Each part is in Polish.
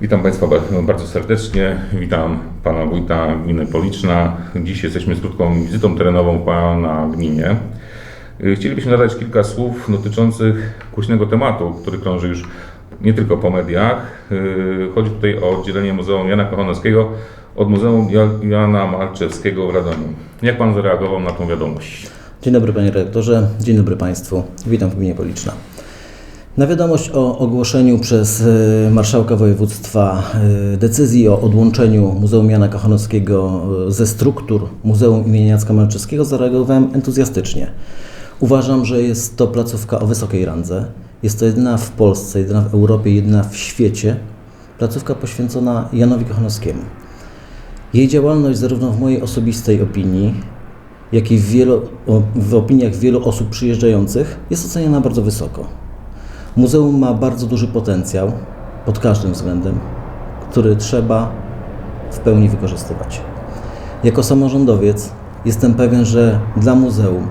Witam Państwa ba- bardzo serdecznie. Witam Pana Wójta Gminy Policzna. Dziś jesteśmy z krótką wizytą terenową Pana gminie. Y, Chcielibyśmy nadać kilka słów dotyczących głośnego tematu, który krąży już nie tylko po mediach. Y, Chodzi tutaj o oddzielenie Muzeum Jana Kochanowskiego od Muzeum Ja- Jana Malczewskiego w Radomiu. Jak Pan zareagował na tą wiadomość? Dzień dobry panie redaktorze, dzień dobry państwu. Witam w gminie Policzna. Na wiadomość o ogłoszeniu przez y, marszałka województwa y, decyzji o odłączeniu Muzeum Jana Kochanowskiego y, ze struktur Muzeum imienia Jacka Malczewskiego zareagowałem entuzjastycznie. Uważam, że jest to placówka o wysokiej randze. Jest to jedyna w Polsce, jedyna w Europie, jedyna w świecie placówka poświęcona Janowi Kochanowskiemu. Jej działalność, zarówno w mojej osobistej opinii, jak i w, wielu, w opiniach wielu osób przyjeżdżających, jest oceniana bardzo wysoko. Muzeum ma bardzo duży potencjał pod każdym względem, który trzeba w pełni wykorzystywać. Jako samorządowiec jestem pewien, że dla muzeum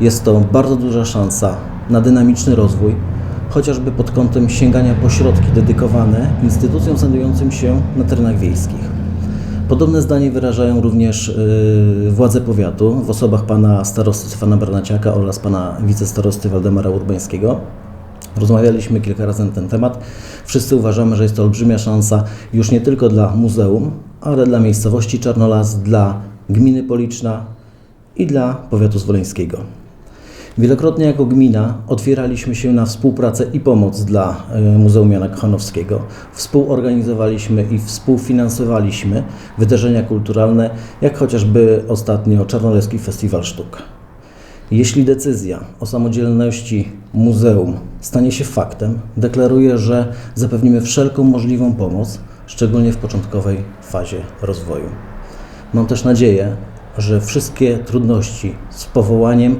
jest to bardzo duża szansa na dynamiczny rozwój, chociażby pod kątem sięgania po środki dedykowane instytucjom znajdującym się na terenach wiejskich. Podobne zdanie wyrażają również y, władze powiatu w osobach pana starosty Stefana Barnaciaka oraz pana wicestarosty Waldemara Urbańskiego. Rozmawialiśmy kilka razy na ten temat. Wszyscy uważamy, że jest to olbrzymia szansa już nie tylko dla muzeum, ale dla miejscowości Czarnolas, dla gminy Policzna i dla powiatu zwoleńskiego. Wielokrotnie jako gmina otwieraliśmy się na współpracę i pomoc dla e, Muzeum Jana Kochanowskiego. Współorganizowaliśmy i współfinansowaliśmy wydarzenia kulturalne, jak chociażby ostatnio Czarnoleski Festiwal Sztuk. Jeśli decyzja o samodzielności muzeum stanie się faktem, deklaruję, że zapewnimy wszelką możliwą pomoc, szczególnie w początkowej fazie rozwoju. Mam też nadzieję, że wszystkie trudności z powołaniem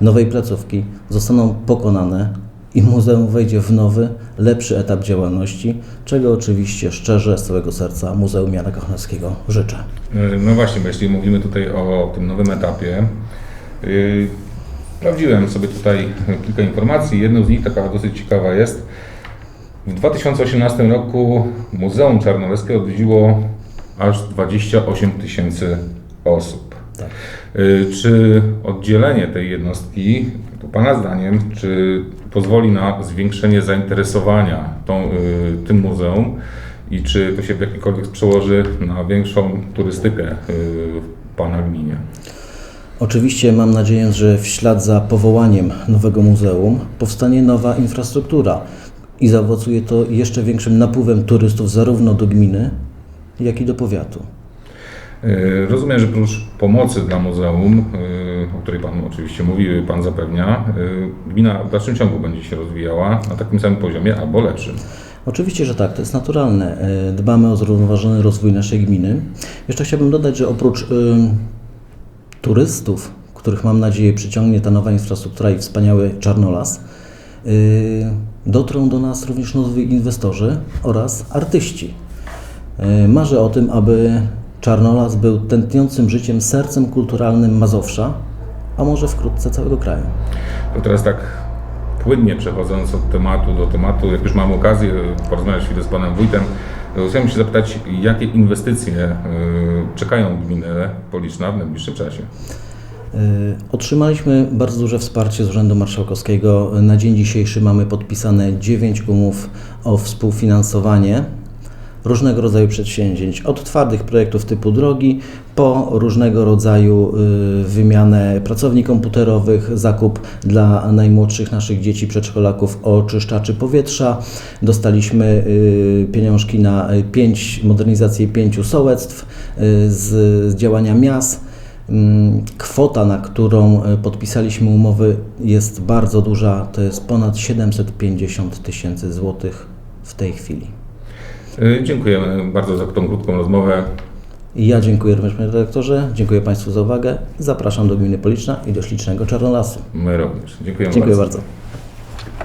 nowej placówki zostaną pokonane i muzeum wejdzie w nowy, lepszy etap działalności, czego oczywiście szczerze z całego serca Muzeum Jana Kochanowskiego życzę. Y, No właśnie, jeśli mówimy tutaj o tym nowym etapie, yy, sprawdziłem sobie tutaj kilka informacji. Jedną z nich, taka dosyć ciekawa jest. W 2018 roku Muzeum Czarnoleskie odwiedziło aż 28 tysięcy osób. Tak. Y, Czy oddzielenie tej jednostki, to Pana zdaniem, czy pozwoli na zwiększenie zainteresowania tą, y, tym muzeum i czy to się w jakikolwiek przełoży na większą turystykę w Pana gminie? Oczywiście mam nadzieję, że w ślad za powołaniem nowego muzeum powstanie nowa infrastruktura i zaowocuje to jeszcze większym napływem turystów zarówno do gminy, jak i do powiatu. Y, Rozumiem, że prócz pomocy dla muzeum, y, o której Pan oczywiście mówi, Pan zapewnia, y, gmina w dalszym ciągu będzie się rozwijała na takim samym poziomie albo lepszym. Oczywiście, że tak, to jest naturalne. E, Dbamy o zrównoważony rozwój naszej gminy. Jeszcze chciałbym dodać, że oprócz turystów, których mam nadzieję przyciągnie ta nowa infrastruktura i wspaniały Czarnolas, y, dotrą do nas również nowi inwestorzy oraz artyści. Y, Marzę o tym, aby Czarnolas był tętniącym życiem sercem kulturalnym Mazowsza, a może wkrótce całego kraju. To teraz tak płynnie przechodząc od tematu do tematu, jak już mam okazję porozmawiać chwilę z Panem Wójtem, chciałem się zapytać, jakie inwestycje y, czekają gminę Policzna w najbliższym czasie? Y, Otrzymaliśmy bardzo duże wsparcie z Urzędu Marszałkowskiego. Na dzień dzisiejszy mamy podpisane 9 umów o współfinansowanie różnego rodzaju przedsięwzięć, od twardych projektów typu drogi, po różnego rodzaju y, wymianę pracowni komputerowych, zakup dla najmłodszych naszych dzieci przedszkolaków oczyszczaczy powietrza. Dostaliśmy y, pieniążki na y, pięć, modernizację pięciu sołectw z, działania miast. Mm, Kwota, na którą podpisaliśmy umowy jest bardzo duża, to jest ponad 750 tysięcy złotych w tej chwili. Dziękujemy bardzo za tą krótką rozmowę. I ja dziękuję również panie redaktorze, dziękuję Państwu za uwagę. Zapraszam do gminy Policzna i do ślicznego Czarnolasu. My również. Dziękujemy Dziękuję bardzo. bardzo.